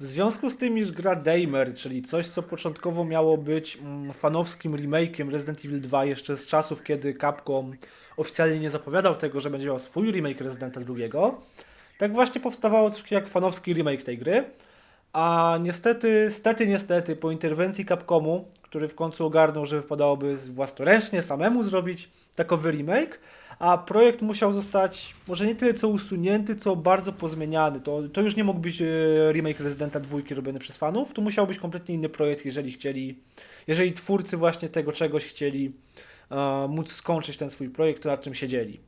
W związku z tym, iż gra Damer, czyli coś, co początkowo miało być mm, fanowskim remake'iem Resident Evil 2 jeszcze z czasów, kiedy Capcom oficjalnie nie zapowiadał tego, że będzie miał swój remake Residenta II, tak właśnie powstawało coś jak fanowski remake tej gry. A niestety, stety, niestety, po interwencji Capcomu, który w końcu ogarnął, że wypadałoby własnoręcznie samemu zrobić takowy remake, a projekt musiał zostać może nie tyle co usunięty, co bardzo pozmieniany. To, to już nie mógł być e, remake Residenta 2 robiony przez fanów, to musiał być kompletnie inny projekt, jeżeli chcieli, jeżeli twórcy właśnie tego czegoś chcieli e, móc skończyć ten swój projekt, nad czym siedzieli.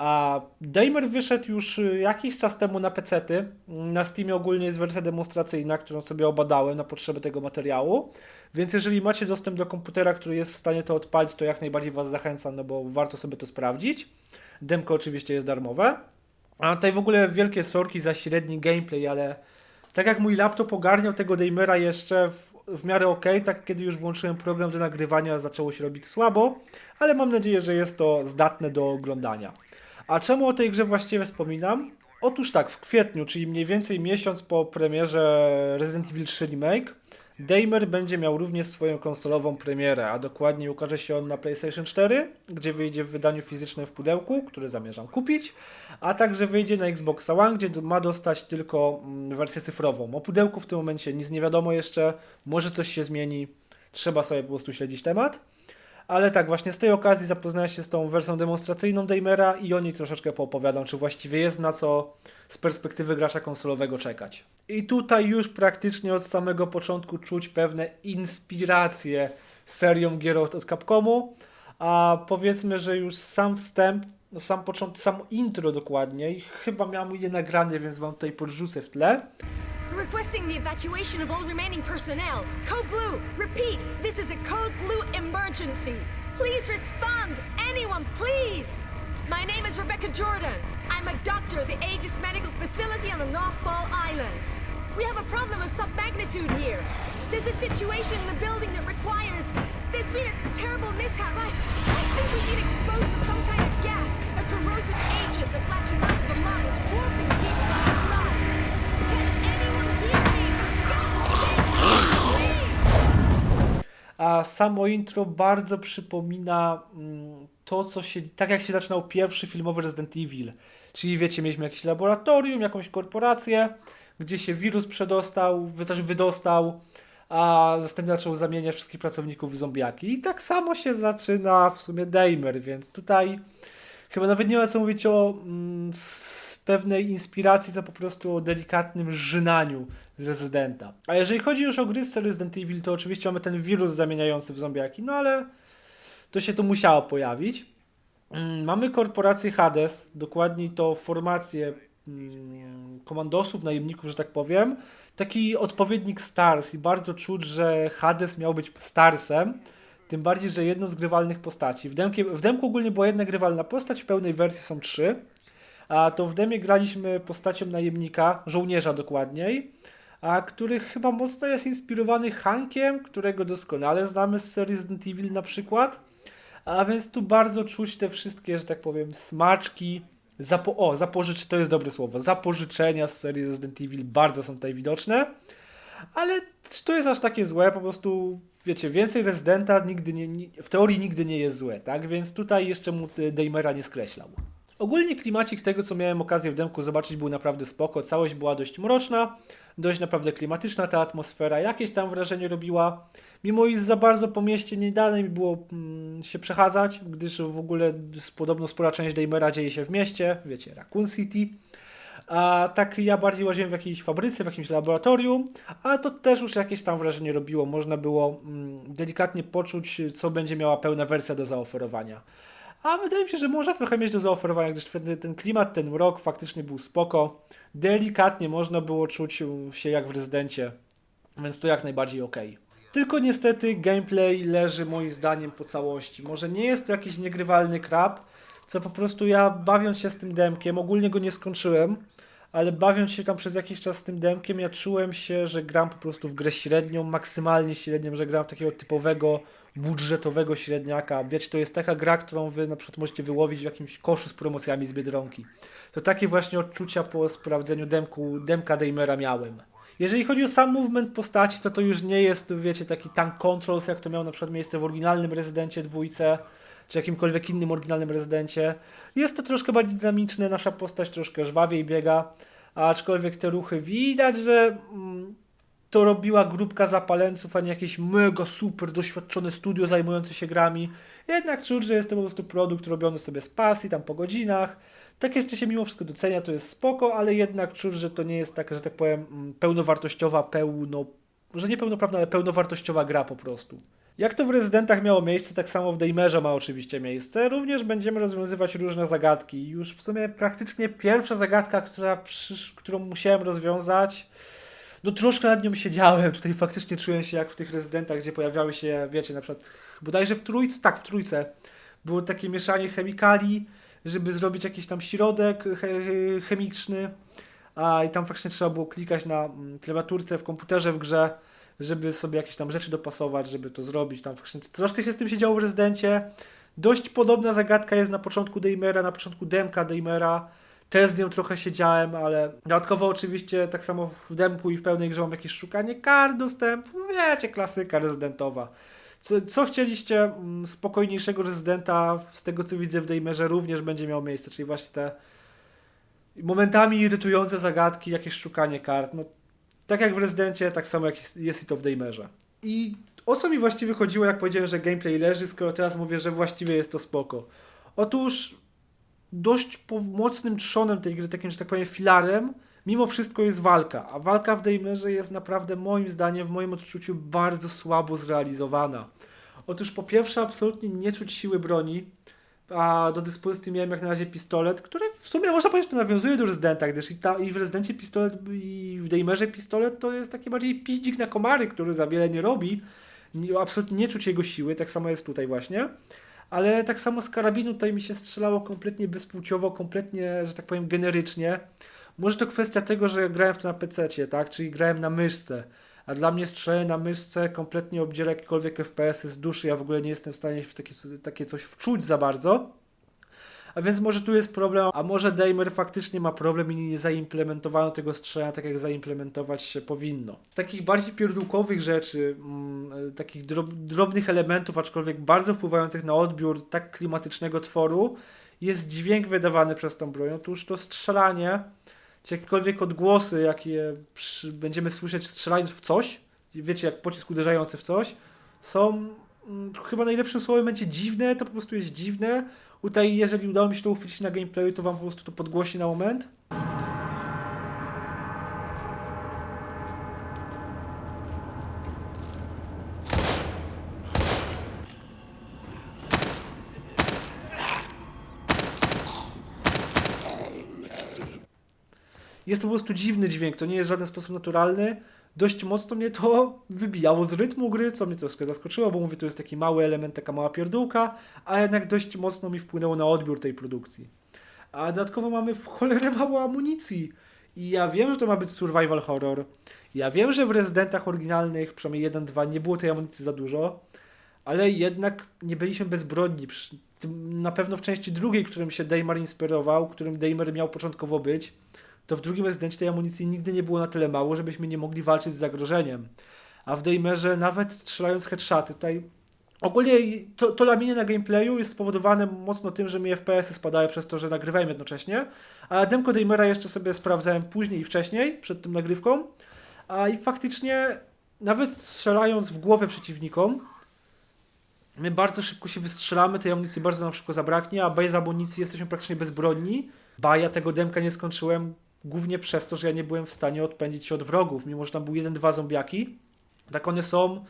A Damer wyszedł już y, jakiś czas temu na PC-ty. Na Steamie ogólnie jest wersja demonstracyjna, którą sobie obadałem na potrzeby tego materiału. Więc jeżeli macie dostęp do komputera, który jest w stanie to odpalić, to jak najbardziej Was zachęcam, no bo warto sobie to sprawdzić. Demko oczywiście jest darmowe. A tutaj w ogóle wielkie sorki za średni gameplay, ale tak jak mój laptop ogarniał tego Damera jeszcze w, w miarę ok, tak kiedy już włączyłem program do nagrywania zaczęło się robić słabo, ale mam nadzieję, że jest to zdatne do oglądania. A czemu o tej grze właściwie wspominam? Otóż tak, w kwietniu, czyli mniej więcej miesiąc po premierze Resident Evil 3 Remake, Damer będzie miał również swoją konsolową premierę, a dokładnie ukaże się on na PlayStation 4, gdzie wyjdzie w wydaniu fizycznym w pudełku, które zamierzam kupić, a także wyjdzie na Xbox One, gdzie ma dostać tylko mm, wersję cyfrową. O pudełku w tym momencie nic nie wiadomo jeszcze, może coś się zmieni, trzeba sobie po prostu śledzić temat. Ale tak, właśnie z tej okazji zapoznałem się z tą wersją demonstracyjną Damera i o niej troszeczkę poopowiadam, czy właściwie jest na co z perspektywy gracza konsolowego czekać. I tutaj już praktycznie od samego początku czuć pewne inspiracje serią gier od Capcomu, a powiedzmy, że już sam wstęp, no sam początek, samo intro dokładniej, chyba miałem je nagrane, więc wam tutaj podrzucę w tle. Requesting the evacuation of all remaining personnel. Code Blue, repeat, this is a Code Blue emergency. Please respond. Anyone, please. My name is Rebecca Jordan. I'm a doctor at the Aegis Medical Facility on the North Fall Islands. We have a problem of some magnitude here. There's a situation in the building that requires. There's been a terrible mishap. I, I think we've been exposed to some kind of gas, a corrosive agent that latches onto the lungs, warping A samo intro bardzo przypomina mm, to, co się. Tak jak się zaczynał pierwszy filmowy Resident Evil. Czyli wiecie, mieliśmy jakieś laboratorium, jakąś korporację, gdzie się wirus przedostał, też wydostał, a następnie zaczął zamieniać wszystkich pracowników w zombiaki. I tak samo się zaczyna w sumie Damer, więc tutaj chyba nawet nie ma co mówić o mm, pewnej inspiracji, co po prostu o delikatnym żynaniu z Residenta. A jeżeli chodzi już o gry z Resident Evil, to oczywiście mamy ten wirus zamieniający w zombiaki, no ale to się tu musiało pojawić. Mm, Mamy korporację Hades, dokładniej to formację mm, komandosów, najemników, że tak powiem. Taki odpowiednik Stars i bardzo czuć, że Hades miał być Starsem. Tym bardziej, że jedną z grywalnych postaci. W, demkie, w demku ogólnie była jedna grywalna postać, w pełnej wersji są trzy. A to w demie graliśmy postacią najemnika, żołnierza dokładniej, a który chyba mocno jest inspirowany Hankiem, którego doskonale znamy z serii Resident Evil na przykład. A więc tu bardzo czuć te wszystkie, że tak powiem, smaczki. Zapo o, zapożycz, to jest dobre słowo. Zapożyczenia z serii Resident Evil bardzo są tutaj widoczne. Ale czy to jest aż takie złe? Po prostu, wiecie, więcej Residenta nigdy nie, w teorii nigdy nie jest złe, tak? Więc tutaj jeszcze mu y, Damera nie skreślał. Ogólnie klimacik tego, co miałem okazję w demku zobaczyć, był naprawdę spoko. Całość była dość mroczna, dość naprawdę klimatyczna ta atmosfera, jakieś tam wrażenie robiła. Mimo iż za bardzo po mieście nie dalej mi było mm, się przechadzać, gdyż w ogóle podobno spora część Damera dzieje się w mieście, wiecie, Raccoon City. A tak ja bardziej łaziłem w jakiejś fabryce, w jakimś laboratorium, a to też już jakieś tam wrażenie robiło. Można było mm, delikatnie poczuć, co będzie miała pełna wersja do zaoferowania. A wydaje mi się, że może trochę mieć do zaoferowania, gdyż ten, ten klimat, ten rok faktycznie był spoko. Delikatnie można było czuć się jak w rezydencie, więc to jak najbardziej ok. Tylko niestety gameplay leży moim zdaniem po całości. Może nie jest to jakiś niegrywalny krab, co po prostu ja bawiąc się z tym demkiem, ogólnie go nie skończyłem, ale bawiąc się tam przez jakiś czas z tym demkiem, ja czułem się, że gram po prostu w grę średnią, maksymalnie średnią, że gram w takiego typowego budżetowego średniaka. Wiecie, to jest taka gra, którą wy na przykład możecie wyłowić w jakimś koszu z promocjami z Biedronki. To takie właśnie odczucia po sprawdzeniu demku, demka Damera miałem. Jeżeli chodzi o sam movement postaci, to to już nie jest, wiecie, taki tank controls, jak to miało na przykład miejsce w oryginalnym Rezydencie dwójce, czy jakimkolwiek innym oryginalnym Rezydencie. Jest to troszkę bardziej dynamiczne, nasza postać troszkę żwawiej biega, aczkolwiek te ruchy widać, że mm, to robiła grupka zapalenców, a nie jakieś mega super doświadczone studio zajmujące się grami. Jednak czuć, że jest to po prostu produkt robiony sobie z pasji, tam po godzinach. Takie rzeczy się mimo wszystko docenia, to jest spoko, ale jednak czuć, że to nie jest taka, że tak powiem, mm, pełnowartościowa, pełno... że nie pełnoprawna, ale pełnowartościowa gra po prostu. Jak to w Rezydentach miało miejsce, tak samo w Daymerze ma oczywiście miejsce. Również będziemy rozwiązywać różne zagadki. Już w sumie praktycznie pierwsza zagadka, która przysz... którą musiałem rozwiązać, no troszkę nad nią siedziałem. Tutaj faktycznie czułem się jak w tych rezydentach, gdzie pojawiały się, wiecie, na przykład bodajże w trójce, tak, w trójce. Było takie mieszanie chemikali, żeby zrobić jakiś tam środek he, chemiczny. A i tam faktycznie trzeba było klikać na mm, klawiaturce w komputerze w grze, żeby sobie jakieś tam rzeczy dopasować, żeby to zrobić. Tam faktycznie troszkę się z tym siedziało w rezydencie. Dość podobna zagadka jest na początku Daymera, na początku demka Daymera. Też z nią trochę siedziałem, ale dodatkowo oczywiście tak samo w demku i w pełnej grze mam jakieś szukanie kart dostępu. No wiecie, klasyka rezydentowa. Co, co chcieliście mm, spokojniejszego rezydenta, z tego co widzę w Daymerze również będzie miał miejsce, czyli właśnie te momentami irytujące zagadki, jakieś szukanie kart. No, tak jak w rezydencie, tak samo jak jest- i to w Daymerze. I o co mi właściwie chodziło, jak powiedziałem, że gameplay leży, skoro teraz mówię, że właściwie jest to spoko. Otóż dość mocnym trzonem tej gry, takim, że tak powiem, filarem, mimo wszystko jest walka. A walka w Daymerze jest naprawdę, moim zdaniem, w moim odczuciu, bardzo słabo zrealizowana. Otóż po pierwsze, absolutnie nie czuć siły broni, a do dyspozycji miałem jak na razie pistolet, który w sumie można powiedzieć, że nawiązuje do Residenta, gdyż i, ta, i w Rezydencie pistolet, i w Daymerze pistolet to jest taki bardziej piździk na komary, który za wiele nie robi. Nie, absolutnie nie czuć jego siły, tak samo jest tutaj właśnie. Ale tak samo z karabinu tutaj mi się strzelało kompletnie bezpłciowo, kompletnie, że tak powiem, generycznie. Może to kwestia tego, że grałem w to na PC, tak? Czyli grałem na myszce. A dla mnie strzelanie na myszce kompletnie obdziera jakiekolwiek FPS-y z duszy. Ja w ogóle nie jestem w stanie w takie, takie coś wczuć za bardzo. A więc może tu jest problem, a może Damer faktycznie ma problem i nie zaimplementowano tego strzelania tak, jak zaimplementować się powinno. Z takich bardziej pierdółkowych rzeczy, mm, e, takich drob, drobnych elementów, aczkolwiek bardzo wpływających na odbiór tak klimatycznego tworu, jest dźwięk wydawany przez tą broń. Otóż to strzelanie, czy jakiekolwiek odgłosy, jakie przy, będziemy słyszeć strzelając w coś, wiecie, jak pocisk uderzający w coś, są mm, chyba najlepszym słowem będzie dziwne, to po prostu jest dziwne. Tutaj, jeżeli udało mi się to uchwycić na gameplayu, to wam po prostu to podgłosi na moment. Jest to po prostu dziwny dźwięk, to nie jest w żaden sposób naturalny. Dość mocno mnie to wybijało z rytmu gry, co mnie troszkę zaskoczyło, bo mówię, to jest taki mały element, taka mała pierdółka, a jednak dość mocno mi wpłynęło na odbiór tej produkcji. A dodatkowo mamy w cholerę mało amunicji. I ja wiem, że to ma być survival horror. Ja wiem, że w rezydentach oryginalnych, przynajmniej 1-2, nie było tej amunicji za dużo, ale jednak nie byliśmy bezbronni. Na pewno w części drugiej, którym się Daymar inspirował, którym Daymar miał początkowo być, to w drugim rezydencie tej amunicji nigdy nie było na tyle mało, żebyśmy nie mogli walczyć z zagrożeniem. A w Daymerze nawet strzelając headshoty, tutaj ogólnie to, to lamienie na gameplayu jest spowodowane mocno tym, że mi FPS-y spadały przez to, że nagrywałem jednocześnie, a demko Daymera jeszcze sobie sprawdzałem później i wcześniej, przed tym nagrywką, a i faktycznie nawet strzelając w głowę przeciwnikom, my bardzo szybko się wystrzelamy, tej amunicji bardzo nam szybko zabraknie, a bez amunicji jesteśmy praktycznie bezbronni. Ba, ja tego demka nie skończyłem głównie przez to, że ja nie byłem w stanie odpędzić się od wrogów, mimo że tam był jeden, dwa zombiaki. Tak one są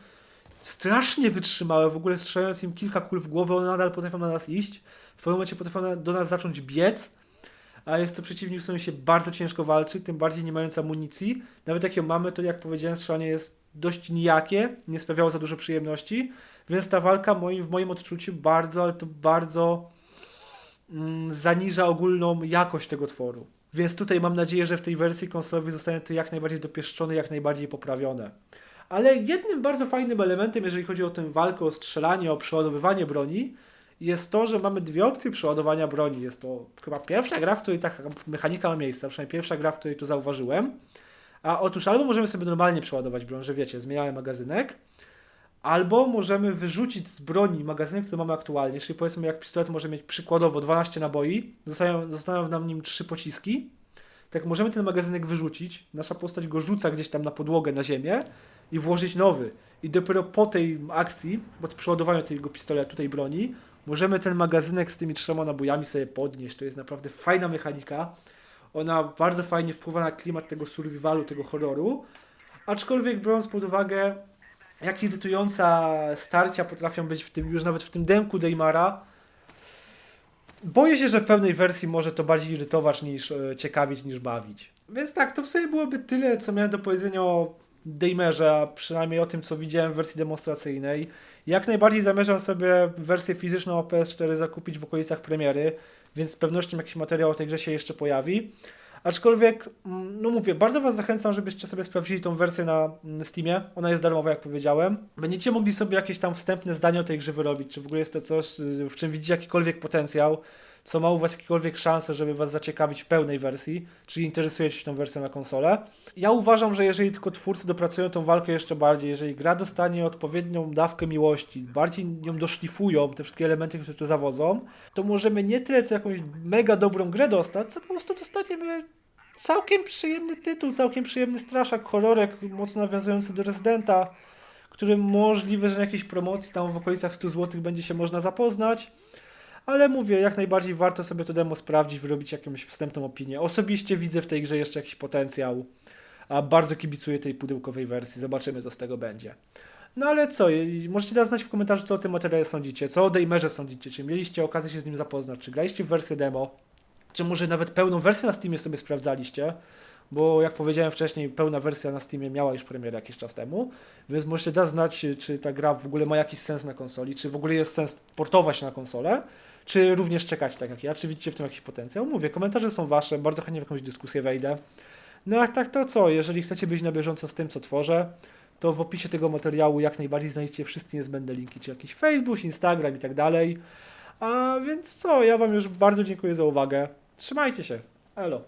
strasznie wytrzymałe, w ogóle strzelając im kilka kul w głowę, one nadal potrafią na nas iść. W pewnym momencie potrafią do nas zacząć biec, a jest to przeciwnik, z którym się bardzo ciężko walczy, tym bardziej nie mając amunicji. Nawet jak ją mamy, to jak powiedziałem, strzelanie jest dość nijakie, nie sprawiało za dużo przyjemności, więc ta walka w moim odczuciu bardzo, ale to bardzo mm, zaniża ogólną jakość tego tworu. Więc tutaj mam nadzieję, że w tej wersji konsolowej zostanie to jak najbardziej dopieszczone, jak najbardziej poprawione. Ale jednym bardzo fajnym elementem, jeżeli chodzi o tę walkę, o strzelanie, o przeładowywanie broni, jest to, że mamy dwie opcje przeładowania broni. Jest to chyba pierwsza gra, w której taka mechanika ma miejsce, przynajmniej pierwsza gra, w której to zauważyłem. A otóż albo możemy sobie normalnie przeładować broń, że wiecie, zmieniamy magazynek, albo możemy wyrzucić z broni magazynek, który mamy aktualnie, czyli powiedzmy jak pistolet może mieć przykładowo 12 naboi, zostają, zostaną nam nim 3 pociski, tak możemy ten magazynek wyrzucić, nasza postać go rzuca gdzieś tam na podłogę, na ziemię i włożyć nowy. I dopiero po tej akcji, po przeładowaniu tego pistoletu, tej broni, możemy ten magazynek z tymi trzema nabojami sobie podnieść. To jest naprawdę fajna mechanika. Ona bardzo fajnie wpływa na klimat tego survivalu, tego horroru. Aczkolwiek biorąc pod uwagę, jak irytująca starcia potrafią być w tym, już nawet w tym demku Deimara, boję się, że w pełnej wersji może to bardziej irytować niż e, ciekawić, niż bawić. Więc tak, to w sobie byłoby tyle, co miałem do powiedzenia o Daimerze, a przynajmniej o tym, co widziałem w wersji demonstracyjnej. Jak najbardziej zamierzam sobie wersję fizyczną o PS4 zakupić w okolicach premiery, więc z pewnością jakiś materiał o tej grze się jeszcze pojawi. Aczkolwiek, mm, no mówię, bardzo Was zachęcam, żebyście sobie sprawdzili tą wersję na mm, Steamie. Ona jest darmowa, jak powiedziałem. Będziecie mogli sobie jakieś tam wstępne zdanie o tej grze wyrobić, czy w ogóle jest to coś, y, w czym widzicie jakikolwiek potencjał, co ma u Was jakiekolwiek szanse, żeby Was zaciekawić w pełnej wersji, czyli interesujecie się tą wersją na konsolę. Ja uważam, że jeżeli tylko twórcy dopracują tą walkę jeszcze bardziej, jeżeli gra dostanie odpowiednią dawkę miłości, bardziej ją doszlifują, te wszystkie elementy, które tu zawodzą, to możemy nie tyle co jakąś mega dobrą grę dostać, co po prostu dostaniemy całkiem przyjemny tytuł, całkiem przyjemny straszak, horrorek mocno nawiązujący do Residenta, którym możliwe, że na jakiejś promocji tam w okolicach 100 zł będzie się można zapoznać. Ale mówię, jak najbardziej warto sobie to demo sprawdzić, wyrobić jakąś wstępną opinię. Osobiście widzę w tej grze jeszcze jakiś potencjał, a bardzo kibicuję tej pudełkowej wersji. Zobaczymy, co z tego będzie. No ale co, możecie dać znać w komentarzu, co o tym materiale sądzicie, co o Daimerze sądzicie, czy mieliście okazję się z nim zapoznać, czy graliście w wersję demo, czy może nawet pełną wersję na Steamie sobie sprawdzaliście, bo jak powiedziałem wcześniej, pełna wersja na Steamie miała już premierę jakiś czas temu, więc możecie dać znać, czy ta gra w ogóle ma jakiś sens na konsoli, czy w ogóle jest sens portować na konsolę, czy również czekać tak jak ja, czy widzicie w tym jakiś potencjał. Mówię, komentarze są wasze, bardzo chętnie w jakąś dyskusję wejdę. No a tak to co, jeżeli chcecie być na bieżąco z tym, co tworzę, to w opisie tego materiału jak najbardziej znajdziecie wszystkie niezbędne linki, czy jakiś Facebook, Instagram i tak dalej. A więc co, ja wam już bardzo dziękuję za uwagę. Trzymajcie się. Elo.